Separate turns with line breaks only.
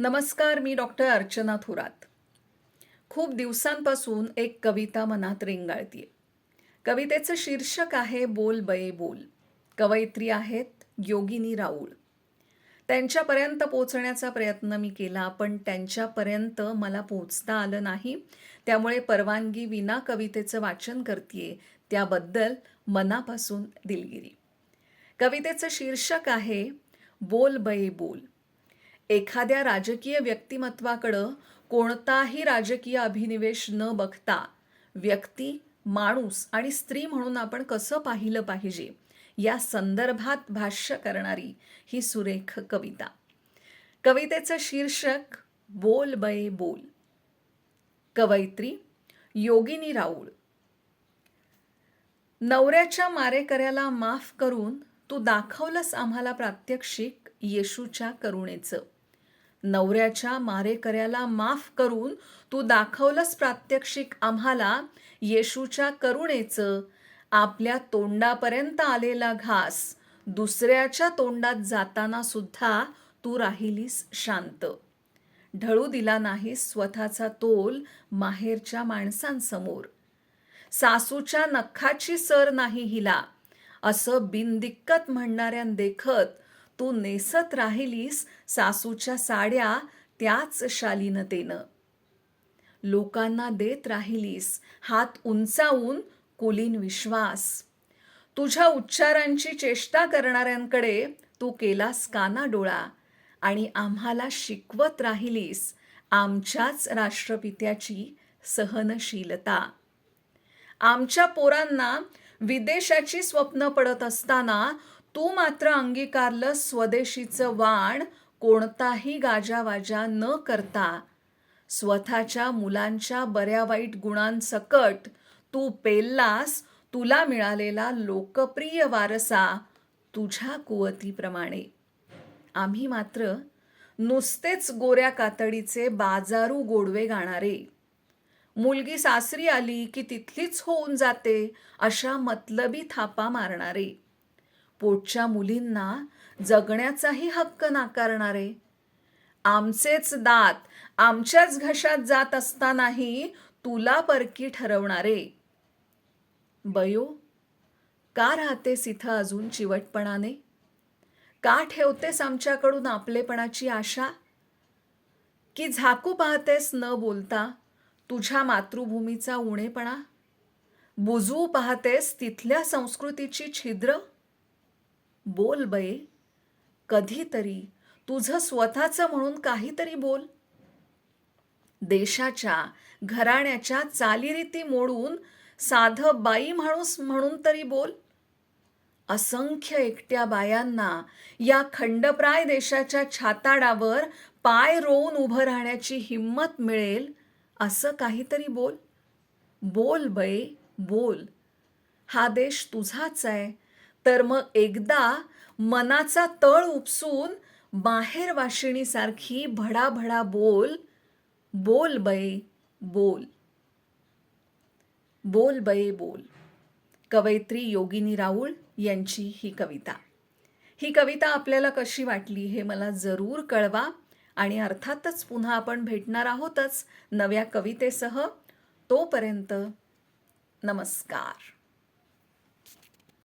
नमस्कार मी डॉक्टर अर्चना थोरात. खूप दिवसांपासून एक कविता मनात रेंगाळतीये. कवितेचं शीर्षक आहे बोल बये बोल. कवयित्री आहेत योगिनी राऊळ. त्यांच्यापर्यंत पोचण्याचा प्रयत्न मी केला पण त्यांच्यापर्यंत मला पोचता आलं नाही. त्यामुळे परवानगी विना कवितेचं वाचन करते त्याबद्दल मनापासून दिलगिरी. कवितेचं शीर्षक आहे बोल बये बोल. एखाद्या राजकीय व्यक्तिमत्वाकडं कोणताही राजकीय अभिनिवेश न बघता व्यक्ती माणूस आणि स्त्री म्हणून आपण कसं पाहिलं पाहिजे? या संदर्भात भाष्य करणारी ही सुरेख कविता. कवितेचं शीर्षक बोल बये बोल. कवयित्री योगिनी राऊळ. नवऱ्याच्या मारेकऱ्याला माफ करून तू दाखवलंस आम्हाला प्रात्यक्षिक येशूच्या करुणेचं. नवऱ्याच्या मारेकऱ्याला माफ करून तू दाखवलंस प्रात्यक्षिक आम्हाला येशूच्या करुणेचं. आपल्या तोंडापर्यंत आलेला घास दुसऱ्याच्या तोंडात जाताना सुद्धा तू राहिलीस शांत. ढळू दिला नाहीस स्वतःचा तोल माहेरच्या माणसांसमोर. सासूच्या नखाची सर नाही हिला. असं बिनदिक्कत म्हणणाऱ्या देखत तू नेसत राहिलीस सासूच्या साड्या त्याच शालीनतेनं. लोकांना देत राहिलीस हात उंचावून कुलीन विश्वास. तुझ्या उच्चारांची चेष्टा करणाऱ्यांकडे तू केलास काना डोळा आणि आम्हाला शिकवत राहिलीस आमच्याच राष्ट्रपित्याची सहनशीलता. आमच्या पोरांना विदेशाची स्वप्न पडत असताना तू मात्र अंगीकारलं स्वदेशीचं वाण कोणताही गाजावाजा न करता. स्वतःच्या मुलांच्या बऱ्या वाईट गुणांसकट तू पेललास तुला मिळालेला लोकप्रिय वारसा तुझ्या कुवतीप्रमाणे. आम्ही मात्र नुसतेच गोऱ्या कातडीचे बाजारू गोडवे गाणारे. मुलगी सासरी आली की तिथलीच होऊन जाते अशा मतलबी थापा मारणारे. पोटच्या मुलींना जगण्याचाही हक्क नाकारणारे. आमचेच दात आमच्याच घशात जात असतानाही तुला परकी ठरवणारे. बयो का राहतेस इथं अजून चिवटपणाने? का ठेवतेस आमच्याकडून आपलेपणाची आशा? की झाकू पाहतेस न बोलता तुझ्या मातृभूमीचा उणेपणा? बुजवू पाहतेस तिथल्या संस्कृतीची छिद्र? बोल बये कधीतरी. तुझं स्वतःचं म्हणून काहीतरी बोल. देशाच्या घराण्याच्या चालीरीती मोडून साधं बाई माणूस म्हणून तरी बोल. असंख्य एकट्या बायांना या खंडप्राय देशाच्या छाताडावर पाय रोवून उभं राहण्याची हिंमत मिळेल असं काहीतरी बोल. बोल बये बोल. हा देश तुझाच आहे. तर मग एकदा मनाचा तळ उपसून बाहेर वाशिणीसारखी भडाभडा बोल बोल बये बोल. बोल बये बोल. कवयित्री योगिनी राऊळ यांची ही कविता. ही कविता आपल्याला कशी वाटली हे मला जरूर कळवा आणि अर्थातच पुन्हा आपण भेटणार आहोतच नव्या कवितेसह. तोपर्यंत नमस्कार.